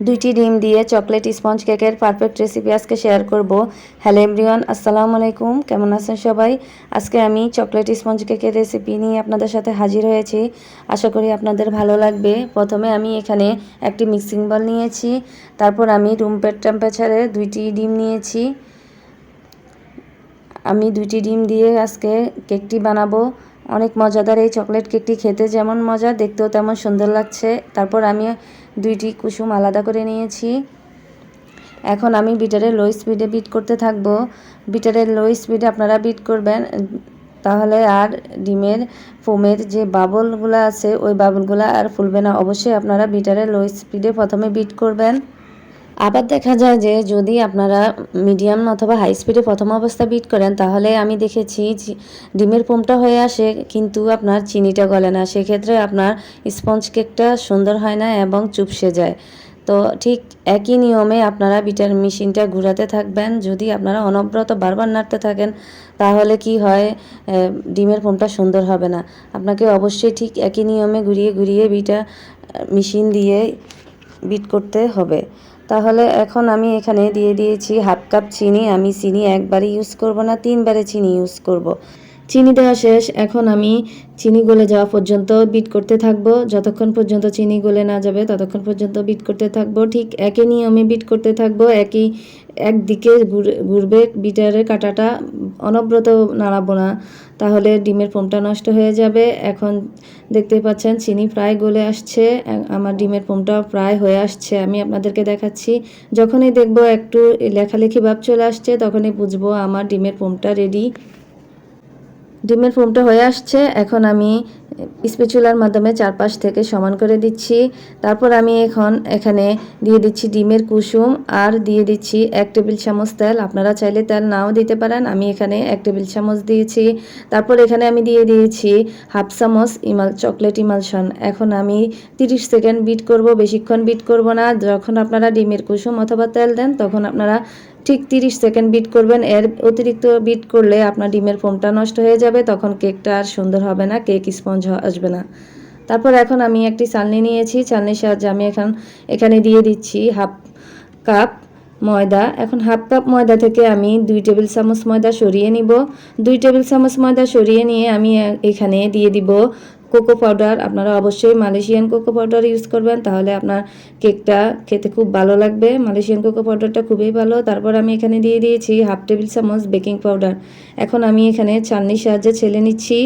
দুইটি ডিম দিয়ে চকলেট, স্পঞ্জ কেকের পারফেক্ট রেসিপি আজকে শেয়ার করব। হ্যালো এভরিওয়ান আসসালামু আলাইকুম, কেমন আছেন সবাই? আজকে আমি চকলেট, স্পঞ্জ কেকের রেসিপি নিয়ে আপনাদের সাথে হাজির হয়েছি। আশা করি আপনাদের ভালো লাগবে। প্রথমে আমি এখানে একটি মিক্সিং বল নিয়েছি, তারপর আমি রুম টেম্পারেচারে দুইটি ডিম নিয়েছি। আমি দুইটি ডিম দিয়ে আজকে কেকটি বানাবো। অনেক মজাদার এই চকলেট কেকটি খেতে যেমন মজা, দেখতেও তেমন সুন্দর লাগছে। তারপর আমি দুইটি কুসুম আলাদা করে নিয়েছি। এখন আমি বিটারের লো স্পিডে বিট করতে থাকব। বিটারের লো স্পিডে আপনারা বিট করবেন। তাহলে আর ডিমের, ফোমের যে বাবলগুলো আছে, ওই বাবলগুলো আর ফুলবে না। অবশ্যই আপনারা বিটারের লো স্পিডে প্রথমে বিট করবেন। আবার দেখা যায় যে যদি আপনারা মিডিয়াম অথবা হাই স্পিডে প্রথম অবস্থা বিট করেন, তাহলে আমি দেখেছি ডিমের পোমটা হয়ে আসে, কিন্তু আপনার চিনিটা গলে না। সেক্ষেত্রে আপনার স্পঞ্জ কেকটা সুন্দর হয় না এবং চুপসে যায়। তো ঠিক একই নিয়মে আপনারা বিটার মেশিনটা ঘুরাতে থাকবেন। যদি আপনারা অনবরত বারবার নাড়তে থাকেন, তাহলে কি হয় ডিমের ফোমটা সুন্দর হবে না। আপনাকে অবশ্যই ঠিক একই নিয়মে ঘুরিয়ে ঘুরিয়ে বিটা মেশিন দিয়ে বিট করতে হবে। তাহলে এখন আমি এখানে দিয়ে দিয়েছি হাফ কাপ চিনি। আমি চিনি একবারে ইউজ করব না, তিনবারে চিনি ইউজ করব। চিনি দেওয়া শেষ। এখন আমি চিনি গলে যাওয়া পর্যন্ত বিট করতে থাকব। যতক্ষণ পর্যন্ত চিনি গলে না যাবে, ততক্ষণ পর্যন্ত বিট করতে থাকব। ঠিক একই নিয়মে বিট করতে থাকব। একই একদিকে ঘুরবে বিটারের কাটাটা অনব্রত নাড়াবো না, তাহলে ডিমের পোমটা নষ্ট হয়ে যাবে। এখন দেখতে পাচ্ছেন, চিনি প্রায় গলে আসছে আমার ডিমের ফোমটা প্রায় হয়ে আসছে। আমি আপনাদেরকে দেখাচ্ছি, যখনই দেখব একটু লেখালেখি ভাব চলে আসছে, তখনই বুঝব আমার ডিমের পোমটা রেডি ডিমের ফোমটা হয়ে আসছে, এখন আমি স্পেচুলার মাধ্যমে চারপাশ থেকে সমান করে দিচ্ছি। তারপর আমি এখন এখানে দিয়ে দিচ্ছি ডিমের কুসুম আর দিয়ে দিচ্ছি এক টেবিল চামচ তেল। আপনারা চাইলে তেল নাও দিতে পারেন, আমি এখানে এক টেবিল চামচ দিয়েছি। তারপর এখানে আমি দিয়ে দিয়েছি হাফ চামচ ইমাল, চকলেট ইমালশন। এখন আমি 30 সেকেন্ড বিট করব, বেশিক্ষণ বিট করব না। যখন আপনারা ডিমের কুসুম অথবা তেল দেন, তখন আপনারা ঠিক 30 সেকেন্ড বিট করবেন। এর অতিরিক্ত বিট করলে আপনার ডিমের ফোমটা নষ্ট হয়ে যাবে, তখন কেকটা আর সুন্দর হবে না। কেক স্পঞ্জ আসবে না। তারপর এখন আমি একটি চালনি নিয়েছি, চালনির সাহায্যে আমি এখন এখানে দিয়ে দিচ্ছি হাফ কাপ ময়দা। এখন হাফ কাপ ময়দা থেকে আমি দুই টেবিল চামচ ময়দা সরিয়ে নিব। দুই টেবিল চামচ ময়দা সরিয়ে নিয়ে আমি এখানে দিয়ে দিব কোকো পাউডার। আপনারা অবশ্যই মালয়েশিয়ান কোকো পাউডার ইউজ করবেন, তাহলে আপনার কেকটা খেতে খুব ভালো লাগবে। মালয়েশিয়ান কোকো পাউডারটা খুবই ভালো। তারপর আমি এখানে দিয়ে দিয়েছি হাফ টেবিল চামচ বেকিং পাউডার। এখন আমি এখানে চালনির সাহায্যে ছেলে নিচ্ছি।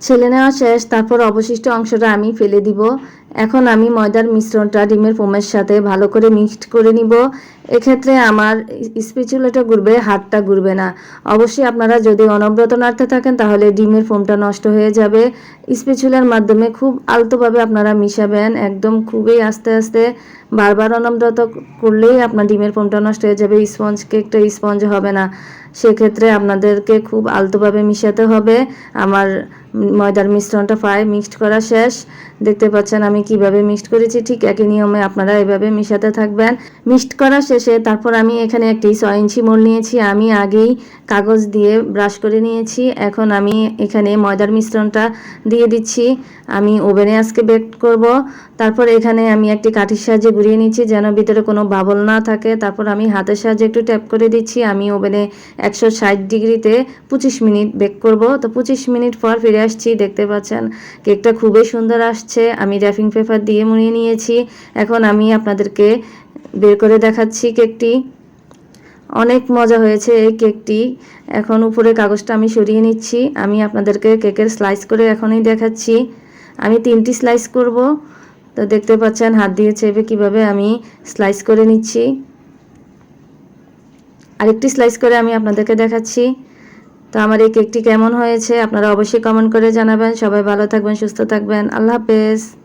ছেলে নেওয়া শেষ, তারপর অবশিষ্ট অংশটা আমি ফেলে দিব। এখন আমি ময়দার মিশ্রণটা ডিমের ফোমের সাথে ভালো করে মিক্সড করে নিব। এক্ষেত্রে আমার স্পেচুলাটা ঘুরবে, হাতটা ঘুরবে না। অবশ্যই আপনারা যদি অনব্রত নাড়তে থাকেন, তাহলে ডিমের ফোমটা নষ্ট হয়ে যাবে। স্পেচুলার মাধ্যমে খুব আলতোভাবে আপনারা মিশাবেন, একদম খুবই আস্তে আস্তে। বারবার অনব্রত করলেই আপনার ডিমের ফোমটা নষ্ট হয়ে যাবে স্পঞ্জ কেকটা স্পঞ্জ হবে না। সেক্ষেত্রে আপনাদেরকে খুব আলতোভাবে মিশাতে হবে। আমার ময়দার মিশ্রণটা প্রায় মিক্সড করা শেষ। দেখতে পাচ্ছেন আমি কীভাবে মিক্সড করেছি, ঠিক একই নিয়মে আপনারা এভাবে মিশাতে থাকবেন। মিক্সড করা শেষে তারপর আমি এখানে একটি ছয় ইঞ্চি মোল নিয়েছি। আমি আগেই কাগজ দিয়ে ব্রাশ করে নিয়েছি। এখন আমি এখানে ময়দার মিশ্রণটা দিয়ে দিচ্ছি। আমি ওভেনে আজকে বেক করব। তারপর এখানে আমি একটি কাঠির সাহায্যে ঘুরিয়ে নিচ্ছি যেন ভিতরে কোনো বাবল না থাকে। তারপর আমি হাতের সাহায্যে একটু ট্যাপ করে দিচ্ছি। আমি ওভেনে একশো ষাট ডিগ্রিতে পঁচিশ মিনিট বেক করব। তো পঁচিশ মিনিট পর ফিরে আসছি। দেখতে পাচ্ছেন, কেকটা খুবই সুন্দর আসছে। আমি র্যাপিং পেপার দিয়ে মুড়িয়ে নিয়েছি। এখন আমি আপনাদেরকে বের করে দেখাচ্ছি কেকটি। অনেক মজা হয়েছে এই কেকটি। এখন উপরে কাগজটা আমি সরিয়ে নিচ্ছি। আমি আপনাদেরকে কেকের স্লাইস করে এখনই দেখাচ্ছি। আমি তিনটি স্লাইস করব। তো দেখতে পাচ্ছেন, হাত দিয়ে চেপে কীভাবে আমি স্লাইস করে নিচ্ছি। আরেকটি স্লাইস করে আমি আপনাদেরকে দেখাচ্ছি। তো আমার এই কেকটি কেমন হয়েছে আপনারা অবশ্যই কমেন্ট করে জানাবেন। সবাই ভালো থাকবেন, সুস্থ থাকবেন। আল্লাহ হাফেজ।